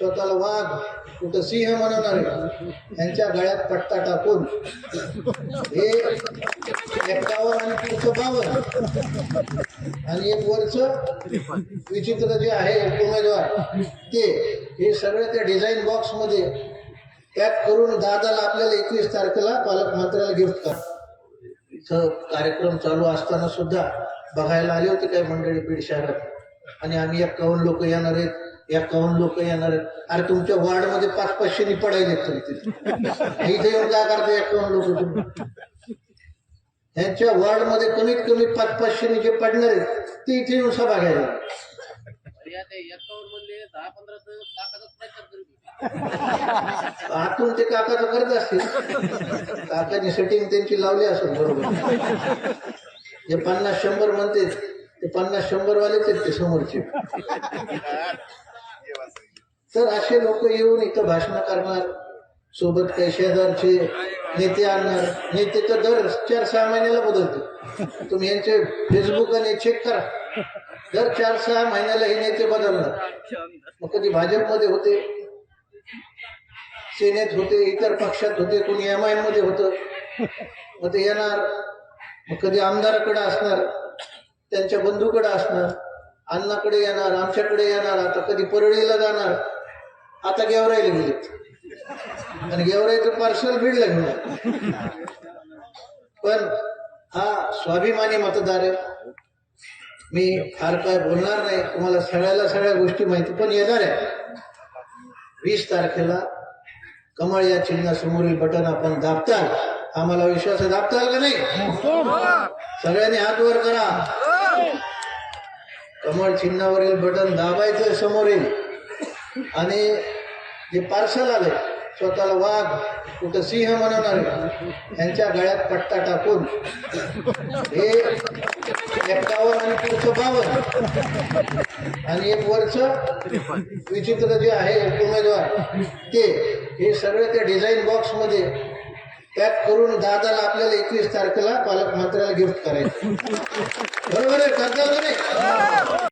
स्वतःला वाघ कुठं सिंह म्हणवणारे यांच्या गळ्यात पट्टा टाकून. हे एकटावर आणि पुढचं बावन आणि एक वरच विचित्र जे आहे उमेदवार ते हे सगळे त्या डिझाईन बॉक्समध्ये पॅक करून दादाला आपल्याला एकवीस तारखेला पालकमंत्र्याला गिफ्ट कर. इथं कार्यक्रम चालू असताना सुद्धा बघायला आले होते काही मंडळी बीड शहरात. आणि आम्ही एकावन्न लोक येणार आहेत. एकावन्न लोक येणार आहेत. अरे तुमच्या वार्डमध्ये पाच पाचशे पडायले तरी तिथे. इथे येऊन काय करता एकावन्न लोक तुम्ही? त्यांच्या वार्डमध्ये कमीत कमी पाच पाचशे जे पडणार आहेत ते इथे येऊन सभा घ्यायला आतून ते काका तर करत असतील. काकाने सेटिंग त्यांची लावली असेल बरोबर. जे पन्नास शंभर म्हणते ते पन्नास शंभर वालेच आहेत ते समोरचे. तर असे लोक येऊन इथं भाषण करणार सोबत काही शेजारचे नेते आणणार. नेते तर दर चार सहा महिन्याला बदलते तुम्ही यांचे फेसबुक आणि चेक करा. दर चार सहा महिन्याला हे नेते बदलणार. मग कधी भाजपमध्ये होते सेनेत होते इतर पक्षात होते कोणी एम आयमध्ये होतं मग ते येणार. मग कधी आमदाराकडे असणार त्यांच्या बंधूकडे असणार अण्णाकडे येणार आमच्याकडे येणार आता कधी परळीला जाणार आता गेवराईला गेलेत आणि गेवराईचं पार्सल बीडला घेऊन पण हा स्वाभिमानी मतदार आहे. मी फार काय बोलणार नाही. तुम्हाला सगळ्याला सगळ्या गोष्टी माहिती. पण येणार आहे. वीस तारखेला कमळ या चिन्हासमोरील बटन आपण दाबताल. आम्हाला विश्वास दाबताल का नाही? सगळ्यांनी हात वर करा. कमळ चिन्हावरील बटन दाबायचं समोरील. आणि जे पार्सल आले स्वतःला वाघ कुठं सिंह म्हणणारे यांच्या गळ्यात पट्टा टाकून. हे एकावर आणि पुढचं बावन आणि एक वर्ष विचित्र जे आहे उमेदवार ते हे सगळे त्या डिझाईन बॉक्समध्ये पॅक करून दादाला आपल्याला एकवीस तारखेला पालकमंत्र्याला गिफ्ट करायचं. बरोबर आहे करता नाही